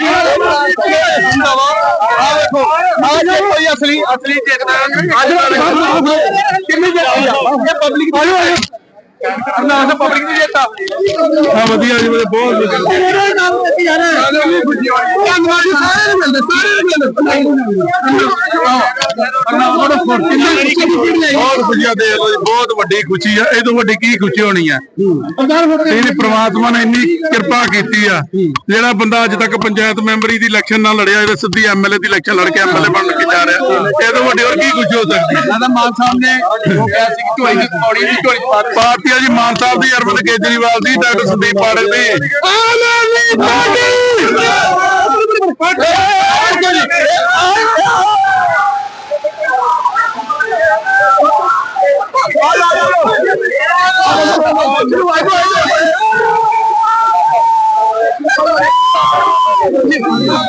ਆ ਦੇਖੋ ਆ ਜੇ ਕੋਈ ਅਸਲੀ ਅਸਲੀ ਜਿੱਤਦਾ ਕਿੰਨੀ ਜਿੱਤੀ ਆ? ਇਹ ਪਬਲਿਕ ਦੀ ਨਾ ਨਾ ਪਬਲਿਕ ਦੀ ਜਿੱਤਾ ਹਾਂ ਵਧੀਆ ਜੀ ਬਹੁਤ ਵਧੀਆ। ਧੰਨਵਾਦ ਜੀ ਬਹੁਤ ਵਧੀਆ ਦੇ ਲੋ ਜੀ ਬਹੁਤ ਵੱਡੀ ਖੁਸ਼ੀ ਆ। ਇਹ ਤੋਂ ਵੱਡੀ ਕੀ ਖੁਸ਼ੀ ਹੋਣੀ ਆ? ਇਹਨੇ ਪ੍ਰਮਾਤਮਾ ਨੇ ਇੰਨੀ ਕਿਰਪਾ ਕੀਤੀ ਆ। ਜਿਹੜਾ ਬੰਦਾ ਅੱਜ ਤੱਕ ਪੰਚਾਇਤ ਮੈਂਬਰੀ ਦੀ ਇਲੈਕਸ਼ਨ ਨਾਲ ਲੜਿਆ ਇਹਦਾ ਸਿੱਧੀ ਐਮਐਲਏ ਦੀ ਇਲੈਕਸ਼ਨ ਲੜ ਕੇ ਐਮਐਲਏ ਬਣ ਕੇ ਜਾ ਰਿਹਾ। ਇਹ ਤੋਂ ਵੱਡੀ ਹੋਰ ਕੀ ਖੁਸ਼ੀ ਹੋ ਸਕਦੀ ਹੈ ਦਾਦਾ ਮਾਨ ਸਾਹਿਬ ਨੇ ਉਹ ਕਿਹਾ ਸੀ ਕਿ ਝੋਲੀ ਦੀ ਪੌੜੀ ਦੀ ਝੋਲੀ। ਪਾਰਟੀ ਆ ਜੀ ਮਾਨ ਸਾਹਿਬ ਦੀ ਅਰਵਿੰਦ ਕੇਜਰੀਵਾਲ ਦੀ ਡਾਕਟਰ ਸੰਦੀਪ ਪਾੜੇ ਦੀ। Aam Aadmi party! Oh, my God.